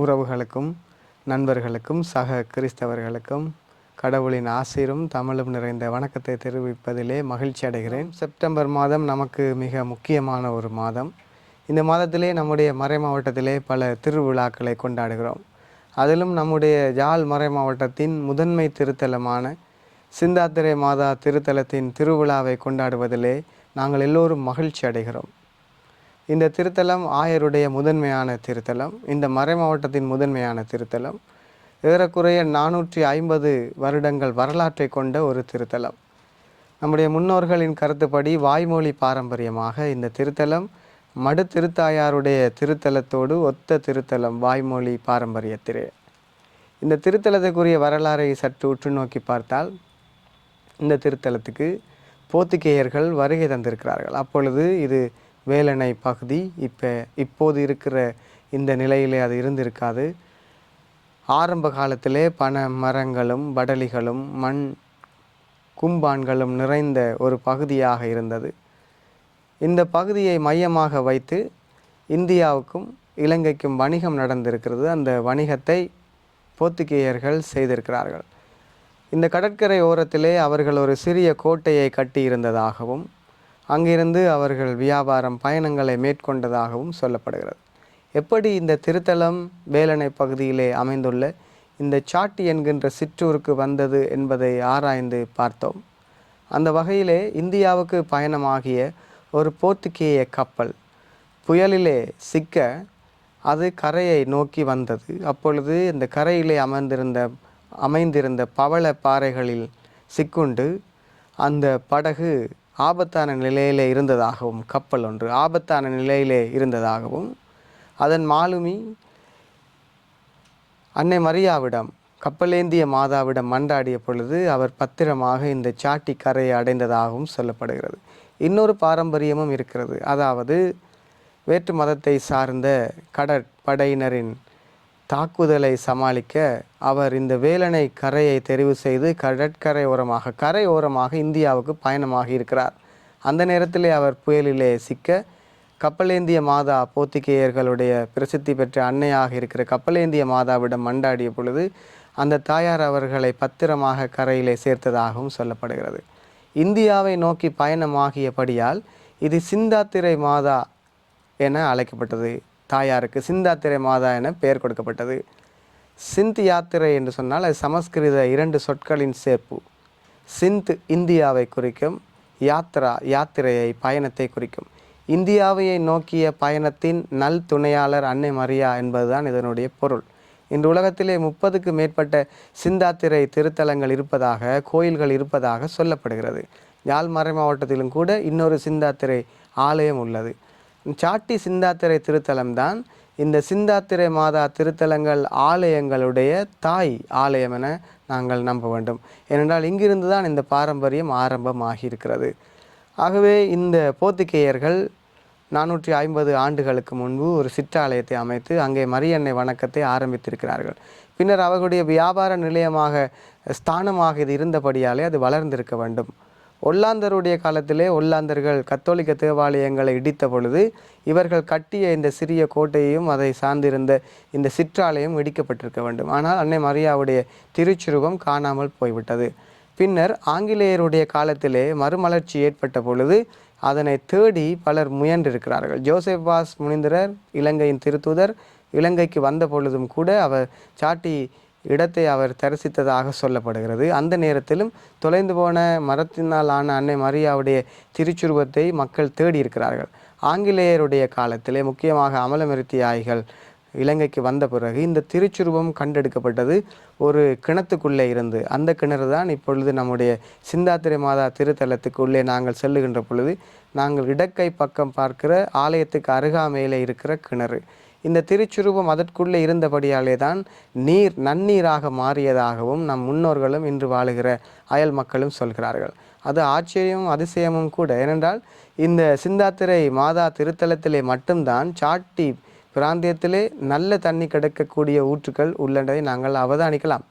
உறவுகளுக்கும் நண்பர்களுக்கும் சக கிறிஸ்தவர்களுக்கும் கடவுளின் ஆசிரும் தமிழும் நிறைந்த வணக்கத்தை தெரிவிப்பதிலே மகிழ்ச்சி அடைகிறேன். செப்டம்பர் மாதம் நமக்கு மிக முக்கியமான ஒரு மாதம். இந்த மாதத்திலே நம்முடைய மறை மாவட்டத்திலே பல திருவிழாக்களை கொண்டாடுகிறோம். அதிலும் நம்முடைய யாழ் மறை மாவட்டத்தின் முதன்மை திருத்தலமான சிந்தாத்திரை மாதா திருத்தலத்தின் திருவிழாவை கொண்டாடுவதிலே நாங்கள் எல்லோரும் மகிழ்ச்சி அடைகிறோம். இந்த திருத்தலம் ஆயருடைய முதன்மையான திருத்தலம் இந்த மறை மாவட்டத்தின் முதன்மையான திருத்தலம் ஏறக்குறைய நானூற்றி ஐம்பது வருடங்கள் வரலாற்றை கொண்ட ஒரு திருத்தலம். நம்முடைய முன்னோர்களின் கருத்துப்படி வாய்மொழி பாரம்பரியமாக இந்த திருத்தலம் மடு திருத்தாயாருடைய திருத்தலத்தோடு ஒத்த திருத்தலம் வாய்மொழி பாரம்பரியத்திலே. இந்த திருத்தலத்துக்குரிய வரலாறை சற்று உற்று நோக்கி பார்த்தால் இந்த திருத்தலத்துக்கு போர்த்துகேயர்கள் வருகை தந்திருக்கிறார்கள். அப்பொழுது இது வேலணை பகுதி இப்போ இப்போது இருக்கிற இந்த நிலையிலே அது இருந்திருக்காது. ஆரம்ப காலத்திலே பன மரங்களும் வடலிகளும் மண் கும்பான்களும் நிறைந்த ஒரு பகுதியாக இருந்தது. இந்த பகுதியை மையமாக வைத்து இந்தியாவுக்கும் இலங்கைக்கும் வணிகம் நடந்திருக்கிறது. அந்த வணிகத்தை போர்த்துகேயர்கள் செய்திருக்கிறார்கள். இந்த கடற்கரை ஓரத்திலே அவர்கள் ஒரு சிறிய கோட்டையை கட்டியிருந்ததாகவும் அங்கிருந்து அவர்கள் வியாபாரம் பயணங்களை மேற்கொண்டதாகவும் சொல்லப்படுகிறது. எப்படி இந்த திருத்தலம் வேலணை பகுதியிலே அமைந்துள்ள இந்த சாட்டி என்கின்ற சிற்றூருக்கு வந்தது என்பதை ஆராய்ந்து பார்த்தோம். அந்த வகையிலே இந்தியாவுக்கு பயணமாகிய ஒரு போர்த்துகேய கப்பல் புயலிலே சிக்க அது கரையை நோக்கி வந்தது. அப்பொழுது இந்த கரையிலே அமர்ந்திருந்த அமைந்திருந்த பவள பாறைகளில் சிக்குண்டு அந்த படகு ஆபத்தான நிலையிலே இருந்ததாகவும் கப்பல் ஒன்று ஆபத்தான நிலையிலே இருந்ததாகவும் அதன் மாலுமி அன்னை மரியாவிடம் கப்பலேந்திய மாதாவிடம் மன்றாடிய பொழுது அவர் பத்திரமாக இந்த சாட்டி கரையை அடைந்ததாகவும் சொல்லப்படுகிறது. இன்னொரு பாரம்பரியமும் இருக்கிறது. அதாவது வேற்று மதத்தை சார்ந்த கடற்படையினரின் தாக்குதலை சமாளிக்க அவர் இந்த வேலனை கரையை தெரிவு செய்து கடற்கரை ஓரமாக கரை ஓரமாக இந்தியாவுக்கு பயணமாக இருக்கிறார். அந்த நேரத்திலே அவர் புயலிலே சிக்க கப்பலேந்திய மாதா போத்திகேயர்களுடைய பிரசித்தி பெற்ற அன்னையாக இருக்கிற கப்பலேந்திய மாதாவிடம் மண்டாடிய பொழுது அந்த தாயார் அவர்களை பத்திரமாக கரையிலே சேர்த்ததாகவும் சொல்லப்படுகிறது. இந்தியாவை நோக்கி பயணமாகியபடியால் இது சிந்தாத்திரை மாதா என அழைக்கப்பட்டது. தாயாருக்கு சிந்தாத்திரை மாதா என பெயர் கொடுக்கப்பட்டது. சிந்த் யாத்திரை என்று சொன்னால் அது சமஸ்கிருத இரண்டு சொற்களின் சேர்ப்பு. சிந்த் இந்தியாவை குறிக்கும் யாத்ரா யாத்திரையை பயணத்தை குறிக்கும். இந்தியாவையை நோக்கிய பயணத்தின் நல் துணையாளர் அன்னை மரியா என்பதுதான் இதனுடைய பொருள். இன்று உலகத்திலே முப்பதுக்கு மேற்பட்ட சிந்தாத்திரை திருத்தலங்கள் இருப்பதாக கோயில்கள் இருப்பதாக சொல்லப்படுகிறது. யாழ் மறை மாவட்டத்திலும் கூட இன்னொரு சிந்தாத்திரை ஆலயம் உள்ளது. சாட்டி சிந்தாத்திரை திருத்தலம்தான் இந்த சிந்தாத்திரை மாதா திருத்தலங்கள் ஆலயங்களுடைய தாய் ஆலயம் என நாங்கள் நம்ப வேண்டும். ஏனென்றால் இங்கிருந்து தான் இந்த பாரம்பரியம் ஆரம்பமாகி இருக்கிறது ஆகவே இந்த போர்த்துகேயர்கள் நானூற்றி ஐம்பது ஆண்டுகளுக்கு முன்பு ஒரு சிற்றாலயத்தை அமைத்து அங்கே மரியன்னை வணக்கத்தை ஆரம்பித்திருக்கிறார்கள். பின்னர் அவர்களுடைய வியாபார நிலையமாக ஸ்தானமாக இது இருந்தபடியாலே அது வளர்ந்திருக்க வேண்டும். ஒல்லாந்தருடைய காலத்திலே ஒல்லாந்தர்கள் கத்தோலிக்க தேவாலயங்களை இடித்த பொழுது இவர்கள் கட்டிய இந்த சிறிய கோட்டையையும் அதை சார்ந்திருந்த இந்த சிற்றாலயம் இடிக்கப்பட்டிருக்க வேண்டும். ஆனால் அன்னை மரியாவுடைய திருச்சுருவம் காணாமல் போய்விட்டது. பின்னர் ஆங்கிலேயருடைய காலத்திலே மறுமலர்ச்சி ஏற்பட்ட பொழுது அதனை தேடி பலர் முயன்றிருக்கிறார்கள். ஜோசப் வாஸ் முனிந்திரர் இலங்கையின் திருத்துதர் இலங்கைக்கு வந்த பொழுதும் கூட அவர் சாட்டி இடத்தை அவர் தரிசித்ததாக சொல்லப்படுகிறது. அந்த நேரத்திலும் தொலைந்து போன மரத்தினால் ஆன அன்னை மரியாவுடைய திருச்சுருவத்தை மக்கள் தேடி இருக்கிறார்கள் ஆங்கிலேயருடைய காலத்திலே முக்கியமாக அமலமிருத்தியாய்கள் இலங்கைக்கு வந்த பிறகு இந்த திருச்சுருவம் கண்டெடுக்கப்பட்டது ஒரு கிணத்துக்குள்ளே இருந்து அந்த கிணறு தான் இப்பொழுது நம்முடைய சிந்தாத்திரை மாதா திருத்தலத்துக்கு உள்ளே நாங்கள் செல்லுகின்ற பொழுது நாங்கள் இடக்கை பக்கம் பார்க்கிற ஆலயத்துக்கு அருகாமையில் இருக்கிற கிணறு. இந்த திருச்சுரூபம் அதற்குள்ளே இருந்தபடியாலே தான் நீர் நன்னீராக மாறியதாகவும் நம் முன்னோர்களும் இன்று வாழுகிற அயல் மக்களும் சொல்கிறார்கள். அது ஆச்சரியமும் அதிசயமும் கூட. ஏனென்றால் இந்த சிந்தாத்திரை மாதா திருத்தலத்திலே மட்டும்தான் சாட்டி பிராந்தியத்திலே நல்ல தண்ணி கிடைக்கக்கூடிய ஊற்றுக்கள் உள்ளதை நாங்கள் அவதானிக்கலாம்.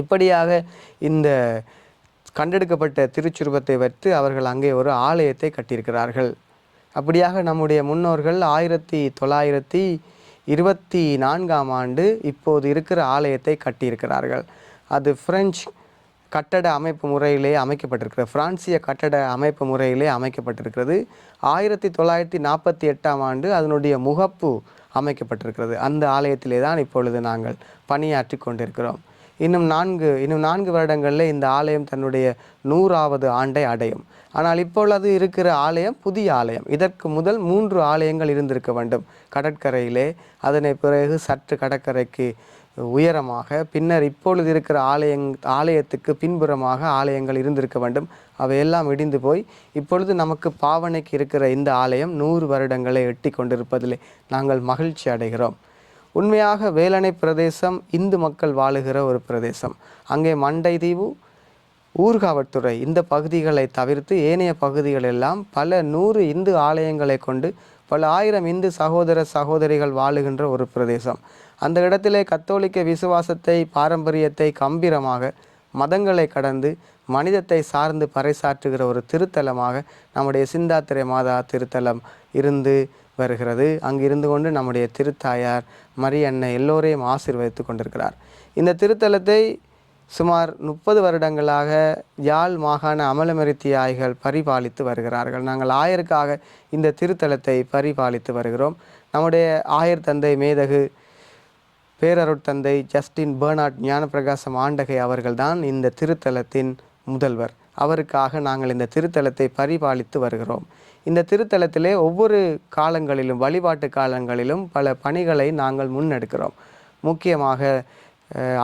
இப்படியாக இந்த கண்டெடுக்கப்பட்ட திருச்சுருபத்தை வைத்து அவர்கள் அங்கே ஒரு ஆலயத்தை கட்டியிருக்கிறார்கள். அப்படியாக நம்முடைய முன்னோர்கள் ஆயிரத்தி தொள்ளாயிரத்தி இருபத்தி நான்காம் ஆண்டு இப்போது இருக்கிற ஆலயத்தை கட்டியிருக்கிறார்கள். அது பிரெஞ்சு கட்டட அமைப்பு முறையிலே அமைக்கப்பட்டிருக்கிறது. பிரான்சிய கட்டட அமைப்பு முறையிலே அமைக்கப்பட்டிருக்கிறது. ஆயிரத்தி தொள்ளாயிரத்தி நாற்பத்தி எட்டாம் ஆண்டு அதனுடைய முகப்பு அமைக்கப்பட்டிருக்கிறது. அந்த ஆலயத்திலே தான் இப்பொழுது நாங்கள் பணியாற்றி கொண்டிருக்கிறோம். இன்னும் நான்கு இன்னும் நான்கு வருடங்களில் இந்த ஆலயம் தன்னுடைய நூறாவது ஆண்டை அடையும். ஆனால் இப்பொழுது இருக்கிற ஆலயம் புதிய ஆலயம். இதற்கு முதல் மூன்று ஆலயங்கள் இருந்திருக்க வேண்டும். கடற்கரையிலே அதனை பிறகு சற்று கடற்கரைக்கு உயரமாக பின்னர் இப்பொழுது இருக்கிற ஆலயங் ஆலயத்துக்கு பின்புறமாக ஆலயங்கள் இருந்திருக்க வேண்டும். அவையெல்லாம் இடிந்து போய் இப்பொழுது நமக்கு பாவனைக்கு இருக்கிற இந்த ஆலயம் நூறு வருடங்களை எட்டி கொண்டிருப்பதிலே நாங்கள் மகிழ்ச்சி அடைகிறோம். உண்மையாக வேலணை பிரதேசம் இந்து மக்கள் வாழுகிற ஒரு பிரதேசம். அங்கே மண்டை தீவு ஊர்காவற்துறை இந்த பகுதிகளை தவிர்த்து ஏனைய பகுதிகள் எல்லாம் பல நூறு இந்து ஆலயங்களை கொண்டு பல ஆயிரம் இந்து சகோதர சகோதரிகள் வாழுகின்ற ஒரு பிரதேசம். அந்த இடத்திலே கத்தோலிக்க விசுவாசத்தை பாரம்பரியத்தை கம்பீரமாக மதங்களை கடந்து மனிதத்தை சார்ந்து பறைசாற்றுகிற ஒரு திருத்தலமாக நம்முடைய சிந்தாத்திரை மாதா திருத்தலம் இருந்து வருகிறது. அங்கிருந்து கொண்டு நம்முடைய திருத்தாயார் மரியன்னை எல்லோரையும் ஆசீர்வதித்து கொண்டிருக்கிறார். இந்த திருத்தலத்தை சுமார் முப்பது வருடங்களாக யாழ் மாகாண அமலமரித்தியாய்கள் பரிபாலித்து வருகிறார்கள். நாங்கள் ஆயருக்காக இந்த திருத்தலத்தை பரிபாலித்து வருகிறோம். நம்முடைய ஆயர் தந்தை மேதகு பேரருட்தந்தை ஜஸ்டின் பேர்னாட் ஞானப்பிரகாசம் ஆண்டகை அவர்கள்தான் இந்த திருத்தலத்தின் முதல்வர். அவருக்காக நாங்கள் இந்த திருத்தலத்தை பரிபாலித்து வருகிறோம். இந்த திருத்தலத்திலே ஒவ்வொரு காலங்களிலும் வழிபாட்டு காலங்களிலும் பல பணிகளை நாங்கள் முன்னெடுக்கிறோம். முக்கியமாக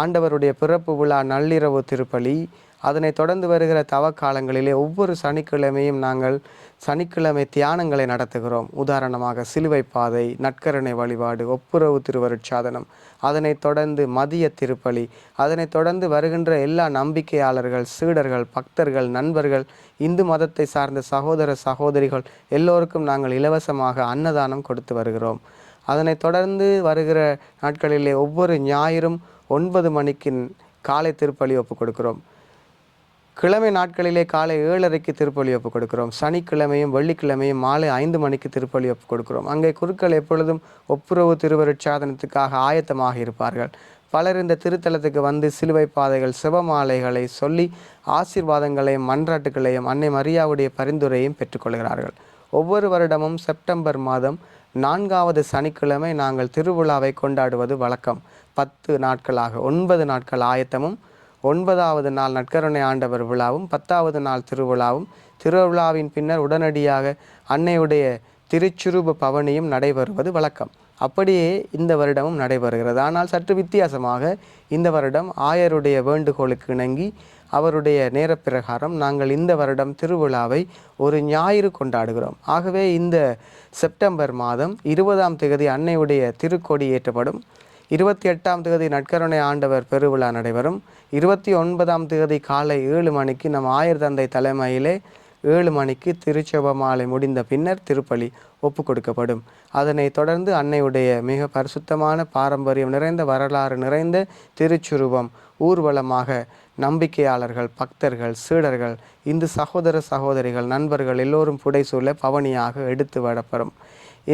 ஆண்டவருடைய பிறப்பு விழா நள்ளிரவு திருப்பலி அதனைத் தொடர்ந்து வருகிற தவக்காலங்களிலே ஒவ்வொரு சனிக்கிழமையும் நாங்கள் சனிக்கிழமை தியானங்களை நடத்துகிறோம். உதாரணமாக சிலுவை பாதை நட்கரணை வழிபாடு ஒப்புரவு திருவருட்சாதனம் அதனைத் தொடர்ந்து மதிய திருப்பலி அதனைத் தொடர்ந்து வருகின்ற எல்லா நம்பிக்கையாளர்கள் சீடர்கள் பக்தர்கள் நண்பர்கள் இந்து மதத்தை சார்ந்த சகோதர சகோதரிகள் எல்லோருக்கும் நாங்கள் இலவசமாக அன்னதானம் கொடுத்து வருகிறோம். அதனைத் தொடர்ந்து வருகிற நாட்களிலே ஒவ்வொரு ஞாயிறும் ஒன்பது மணிக்கு காலை திருப்பலி ஒப்புக் கொடுக்கிறோம். கிழமை நாட்களிலே காலை ஏழரைக்கு திருப்பலி ஒப்பு கொடுக்கிறோம். சனிக்கிழமையும் வெள்ளிக்கிழமையும் மாலை ஐந்து மணிக்கு திருப்பலி ஒப்பு கொடுக்கிறோம். அங்கே குருக்கள் எப்பொழுதும் ஒப்புரவு திருவருட்சாதனத்துக்காக ஆயத்தமாக இருப்பார்கள். பலர் இந்த திருத்தலத்துக்கு வந்து சிலுவை பாதைகள் சிவமாலைகளை சொல்லி ஆசீர்வாதங்களையும் மன்றாட்டுகளையும் அன்னை மரியாவுடைய பரிந்துரையும் பெற்றுக்கொள்கிறார்கள் ஒவ்வொரு வருடமும் செப்டம்பர் மாதம் நான்காவது சனிக்கிழமை நாங்கள் திருவிழாவை கொண்டாடுவது வழக்கம். பத்து நாட்களாக ஒன்பது நாட்கள் ஆயத்தமும் ஒன்பதாவது நாள் நட்கருணை ஆண்டவர் விழாவும் பத்தாவது நாள் திருவிழாவும் திருவிழாவின் பின்னர் உடனடியாக அன்னையுடைய திருச்சுரூப பவனியும் நடைபெறுவது வழக்கம். அப்படியே இந்த வருடமும் நடைபெறுகிறது. ஆனால் சற்று வித்தியாசமாக இந்த வருடம் ஆயருடைய வேண்டுகோளுக்கு இணங்கி அவருடைய நேரப்பிரகாரம் நாங்கள் இந்த வருடம் திருவிழாவை ஒரு ஞாயிறு கொண்டாடுகிறோம். ஆகவே இந்த செப்டம்பர் மாதம் இருபதாம் தேதி அன்னையுடைய திருக்கொடி ஏற்றப்படும். இருபத்தி எட்டாம் தேதி நட்கருணை ஆண்டவர் பெருவிழா நடைபெறும். இருபத்தி ஒன்பதாம் தேதி காலை ஏழு மணிக்கு நம் ஆயர் தந்தை தலைமையிலே ஏழு மணிக்கு திருச்செபமாலை முடிந்த பின்னர் திருப்பலி ஒப்பு கொடுக்கப்படும். அதனைத் தொடர்ந்து அன்னையுடைய மிக பரிசுத்தமான பாரம்பரியம் நிறைந்த வரலாறு நிறைந்த திருச்சுருவம் ஊர்வலமாக நம்பிக்கையாளர்கள் பக்தர்கள் சீடர்கள் இந்து சகோதர சகோதரிகள் நண்பர்கள் எல்லோரும் புடைசூழ பவனியாக எடுத்து வரப்படும்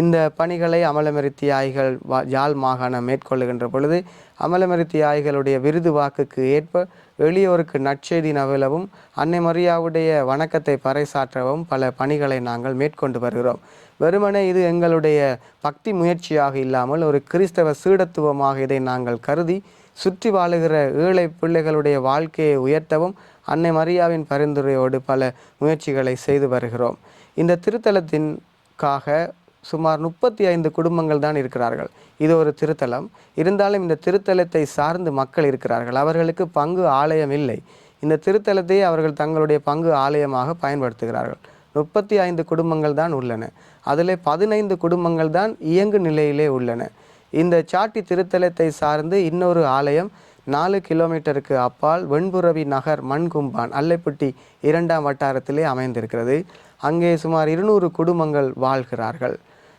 இந்த பணிகளை அமலமரித்தியாய்கள் வா யாழ் மாகாணம் மேற்கொள்ளுகின்ற பொழுது அமலமரித்தியாய்களுடைய விருது வாக்குக்கு ஏற்ப எளியோருக்கு நற்செய்தி நவிலவும் அன்னை மரியாவுடைய வணக்கத்தை பறைசாற்றவும் பல பணிகளை நாங்கள் மேற்கொண்டு வருகிறோம். வெறுமனே இது எங்களுடைய பக்தி முயற்சியாக இல்லாமல் ஒரு கிறிஸ்தவ சீடத்துவமாக இதை நாங்கள் கருதி சுற்றி வாழுகிற ஏழை பிள்ளைகளுடைய வாழ்க்கையை உயர்த்தவும் அன்னை மரியாவின் பரிந்துரையோடு பல முயற்சிகளை செய்து வருகிறோம். இந்த திருத்தலத்தின்காக சுமார் முப்பத்தி ஐந்து குடும்பங்கள் தான் இருக்கிறார்கள். இது ஒரு திருத்தலம். இருந்தாலும் இந்த திருத்தலத்தை சார்ந்து மக்கள் இருக்கிறார்கள். அவர்களுக்கு பங்கு ஆலயம் இல்லை. இந்த திருத்தலத்தையே அவர்கள் தங்களுடைய பங்கு ஆலயமாக பயன்படுத்துகிறார்கள். முப்பத்தி ஐந்து குடும்பங்கள் தான் உள்ளன. அதில் பதினைந்து குடும்பங்கள் தான் இயங்கு நிலையிலே உள்ளன. இந்த சாட்டி திருத்தலத்தை சார்ந்து இன்னொரு ஆலயம் நாலு கிலோமீட்டருக்கு அப்பால் வெண்புறவி நகர் மண்கும்பான் அல்லைப்பட்டி இரண்டாம் வட்டாரத்திலே அமைந்திருக்கிறது. அங்கே சுமார் இருநூறு குடும்பங்கள் வாழ்கிறார்கள்.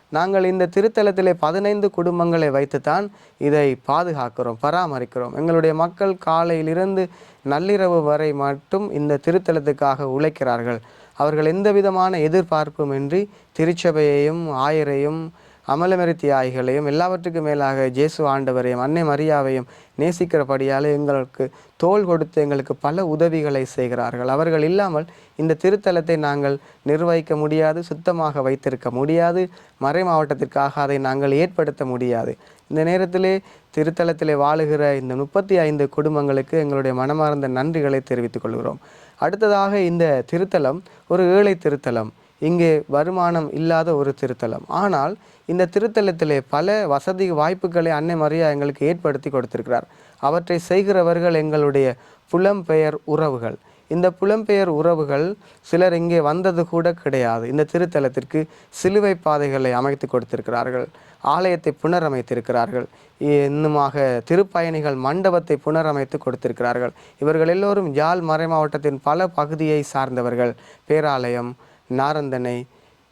நாங்கள் இந்த திருத்தலத்திலே பதினைந்து குடும்பங்களை வைத்துத்தான் இதை பாதுகாக்கிறோம் பராமரிக்கிறோம். எங்களுடைய மக்கள் காலையிலிருந்து நள்ளிரவு வரை மட்டும் இந்த திருத்தலத்துக்காக உழைக்கிறார்கள். அவர்கள் எந்த விதமான எதிர்பார்ப்புமின்றி திருச்சபையையும் ஆயரையும் அமலமரி தியாகிகளையும் எல்லாவற்றுக்கும் மேலாக ஜேசு ஆண்டவரையும் அன்னை மரியாவையும் நேசிக்கிறபடியால் எங்களுக்கு தோள் கொடுத்து எங்களுக்கு பல உதவிகளை செய்கிறார்கள். அவர்கள் இல்லாமல் இந்த திருத்தலத்தை நாங்கள் நிர்வகிக்க முடியாது சுத்தமாக வைத்திருக்க முடியாது மறை மாவட்டத்திற்காக அதை நாங்கள் ஏற்படுத்த முடியாது. இந்த நேரத்திலே திருத்தலத்திலே வாழுகிற இந்த முப்பத்தி ஐந்து குடும்பங்களுக்கு எங்களுடைய மனமார்ந்த நன்றிகளை தெரிவித்துக் கொள்கிறோம். அடுத்ததாக இந்த திருத்தலம் ஒரு ஏழை திருத்தலம். இங்கே வருமானம் இல்லாத ஒரு திருத்தலம். ஆனால் இந்த திருத்தலத்திலே பல வசதி வாய்ப்புகளை அன்னை மரியா எங்களுக்கு ஏற்படுத்தி கொடுத்திருக்கிறார். அவற்றை செய்கிறவர்கள் எங்களுடைய புலம்பெயர் உறவுகள். இந்த புலம்பெயர் உறவுகள் சிலர் இங்கே வந்தது கூட கிடையாது. இந்த திருத்தலத்திற்கு சிலுவை பாதைகளை அமைத்து கொடுத்திருக்கிறார்கள். ஆலயத்தை புனரமைத்திருக்கிறார்கள். இன்னுமாக திருப்பயணிகள் மண்டபத்தை புனரமைத்து கொடுத்திருக்கிறார்கள். இவர்கள் எல்லோரும் யாழ் மறை மாவட்டத்தின் பல பகுதியை சார்ந்தவர்கள். பேராலயம் நாரந்தனை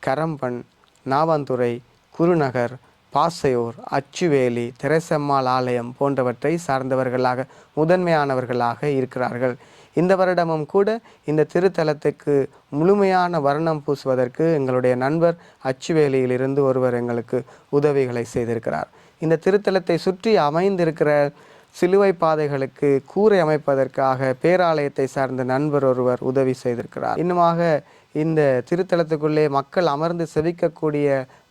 கரம்பன் நாவாந்துறை குருநகர் பாசையூர் அச்சுவேலி தெரசம்மாள் ஆலயம் போன்றவற்றை சார்ந்தவர்களாக முதன்மையானவர்களாக இருக்கிறார்கள். இந்த வருடமும் கூட இந்த திருத்தலத்துக்கு முழுமையான வர்ணம் பூசுவதற்கு எங்களுடைய நண்பர் அச்சுவேலியிலிருந்து ஒருவர் எங்களுக்கு உதவிகளை செய்திருக்கிறார். இந்த திருத்தலத்தை சுற்றி அமைந்திருக்கிற சிலுவை பாதைகளுக்கு கூரை அமைப்பதற்காக பேராலயத்தை சார்ந்த நண்பர் ஒருவர் உதவி செய்திருக்கிறார். இன்னுமாக இந்த திருத்தலத்துக்குள்ளே மக்கள் அமர்ந்து செவிக்கக்கூடிய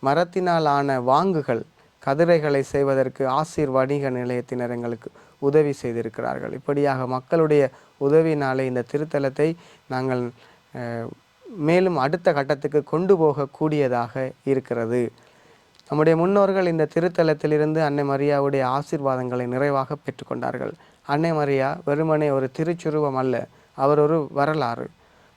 மரத்தினால் ஆன வாங்குகள் கதிரைகளை செய்வதற்கு ஆசிர் வணிக நிலையத்தினர் எங்களுக்கு உதவி செய்திருக்கிறார்கள். இப்படியாக மக்களுடைய உதவினாலே இந்த திருத்தலத்தை நாங்கள் மேலும் அடுத்த கட்டத்துக்கு கொண்டு போகக்கூடியதாக இருக்கிறது. நம்முடைய முன்னோர்கள் இந்த திருத்தலத்திலிருந்து அன்னை மரியாவுடைய ஆசீர்வாதங்களை நிறைவாக பெற்றுக்கொண்டார்கள் அன்னை மரியா வெறுமனே ஒரு திருச்சுருவம் அல்ல அவர் ஒரு வரலாறு.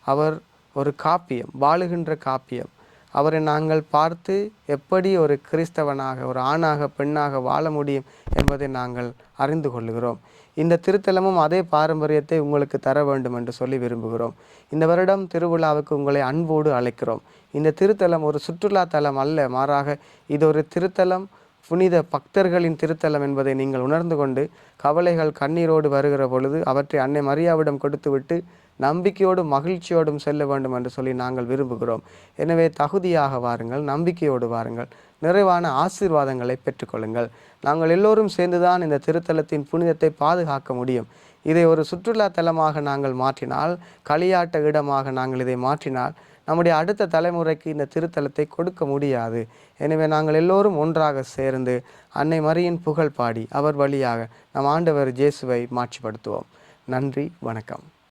அவர் ஒரு காப்பியம் வாழுகின்ற காப்பியம். அவரை நாங்கள் பார்த்து எப்படி ஒரு கிறிஸ்தவனாக ஒரு ஆணாக பெண்ணாக வாழ முடியும் என்பதை நாங்கள் அறிந்து கொள்ளுகிறோம். இந்த திருத்தலமும் அதே பாரம்பரியத்தை உங்களுக்கு தர வேண்டும் என்று சொல்லி விரும்புகிறோம். இந்த வருடம் திருவிழாவுக்கு உங்களை அன்போடு அழைக்கிறோம். இந்த திருத்தலம் ஒரு சுற்றுலா தலம் அல்ல மாறாக இது ஒரு திருத்தலம் புனித பக்தர்களின் திருத்தலம் என்பதை நீங்கள் உணர்ந்து கொண்டு கவலைகள் கண்ணீரோடு வருகிற பொழுது அவற்றை அன்னை மரியாவிடம் கொடுத்துவிட்டு நம்பிக்கையோடும் மகிழ்ச்சியோடும் செல்ல வேண்டும் என்று சொல்லி நாங்கள் விரும்புகிறோம். எனவே தகுதியாக வாருங்கள் நம்பிக்கையோடு வாருங்கள். நிறைவான ஆசீர்வாதங்களை பெற்றுக்கொள்ளுங்கள். நாங்கள் எல்லோரும் சேர்ந்துதான் இந்த திருத்தலத்தின் புனிதத்தை பாதுகாக்க முடியும். இதை ஒரு சுற்றுலா தலமாக நாங்கள் மாற்றினால் களியாட்ட இடமாக நாங்கள் இதை மாற்றினால் நம்முடைய அடுத்த தலைமுறைக்கு இந்த திருத்தலத்தை கொடுக்க முடியாது. எனவே நாங்கள் எல்லோரும் ஒன்றாக சேர்ந்து அன்னை மரியின் புகழ் பாடி அவர் வழியாக நம் ஆண்டவர் ஜேசுவை மாட்சிப்படுத்துவோம். நன்றி வணக்கம்.